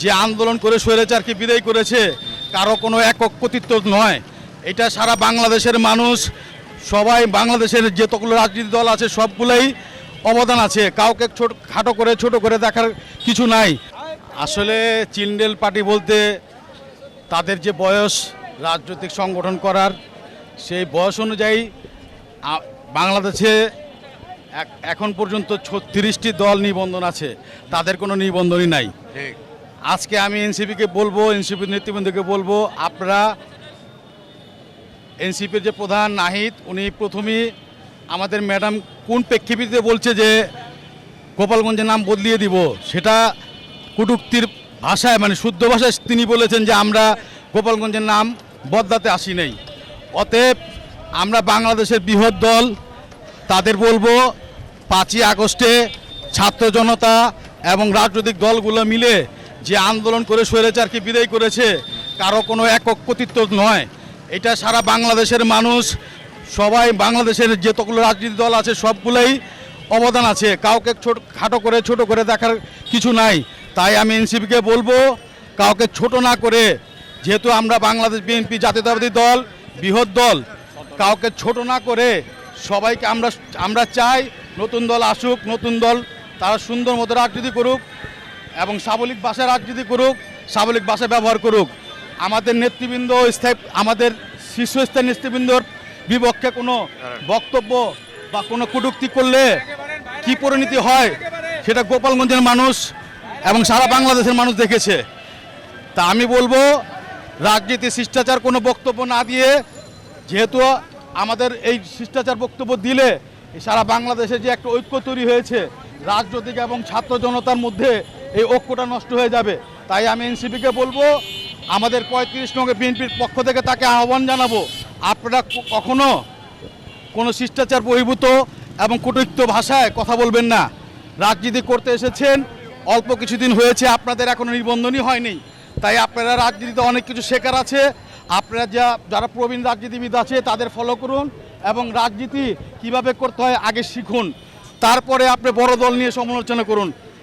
যে আন্দোলন করে স্বৈরাচারকে বিদায় করেছে, কারও কোনো একক কর্তৃত্ব নয়। এটা সারা বাংলাদেশের মানুষ, সবাই বাংলাদেশের যেতগুলো রাজনীতি দল আছে, সবগুলোই অবদান আছে। কাউকে ছোট, খাটো করে, ছোট করে দেখার কিছু নাই। আসলে চিন্ডেল পার্টি বলতে তাদের যে বয়স, রাজনৈতিক সংগঠন করার সেই বয়স অনুযায়ী বাংলাদেশে এখন পর্যন্ত ছত্রিশটি দল নিবন্ধন আছে। তাদের কোনো নিবন্ধনই নাই। আজকে আমি এনসিপিকে বলব এনসিপির নেতৃবৃন্দকে বলব, আপনারা এনসিপির যে প্রধান নাহিদ, উনি প্রথমেই আমাদের ম্যাডাম কোন প্রেক্ষিতে বলছে যে গোপালগঞ্জের নাম বদলিয়ে দিব, সেটা কুটুক্তির ভাষায় মানে শুদ্ধ ভাষায় তিনি বলেছেন যে আমরা গোপালগঞ্জের নাম বদলাতে আসি নাই। অতএব আমরা বাংলাদেশের বৃহৎ দল, তাদের বলব, পাঁচই আগস্টে ছাত্র জনতা এবং রাজনৈতিক দলগুলো মিলে যে আন্দোলন করে স্বৈরাচারকে বিদায় করেছে, কারও কোনো একক কর্তৃত্ব নয়। এটা সারা বাংলাদেশের মানুষ, সবাই বাংলাদেশের যেতগুলো রাজনীতি দল আছে, সবগুলোই অবদান আছে। কাউকে ছোট, খাটো করে, ছোট করে দেখার কিছু নাই। তাই আমি এনসিপিকে বলব, কাউকে ছোট না করে, যেহেতু আমরা বাংলাদেশ বিএনপি জাতীয়তাবাদী দল, বৃহৎ দল, কাউকে ছোট না করে সবাইকে আমরা আমরা চাই নতুন দল আসুক, নতুন দল তারা সুন্দর মতো রাজনীতি করুক। এবং সাবলিক ভাষায় রাজনীতি করুক সাবলিক ভাষা ব্যবহার করুক। আমাদের নেতৃবৃন্দ স্থায়ী আমাদের শীর্ষস্থায়ী নেতৃবৃন্দর বিপক্ষে কোনো বক্তব্য বা কোনো কটূক্তি করলে কি পরিণতি হয়, সেটা গোপালগঞ্জের মানুষ এবং সারা বাংলাদেশের মানুষ দেখেছে। তা আমি বলব, রাজনীতি শিষ্টাচার কোনো বক্তব্য না দিয়ে, যেহেতু আমাদের এই শিষ্টাচার বক্তব্য দিলে সারা বাংলাদেশে যে একটা ঐক্য তৈরি হয়েছে, রাজনৈতিক এবং ছাত্র জনতার মধ্যে এই ঐক্যটা নষ্ট হয়ে যাবে। তাই আমি এনসিপিকে বলব, আমাদের পঁয়ত্রিশ নঙ্গে বিএনপির পক্ষ থেকে তাকে আহ্বান জানাব, আপনারা কখনো কোনো শিষ্টাচার বহির্ভূত এবং কটুক্ত ভাষায় কথা বলবেন না। রাজনীতি করতে এসেছেন, অল্প কিছুদিন হয়েছে, আপনাদের এখনও নিবন্ধনই হয়নি। তাই আপনারা রাজনীতিতে অনেক কিছু শেখার আছে, আপনারা যা যারা প্রবীণ রাজনীতিবিদ আছে, তাদের ফলো করুন এবং রাজনীতি কীভাবে করতে হয় আগে শিখুন। তারপরে আপনি বড় দল নিয়ে সমালোচনা করুন।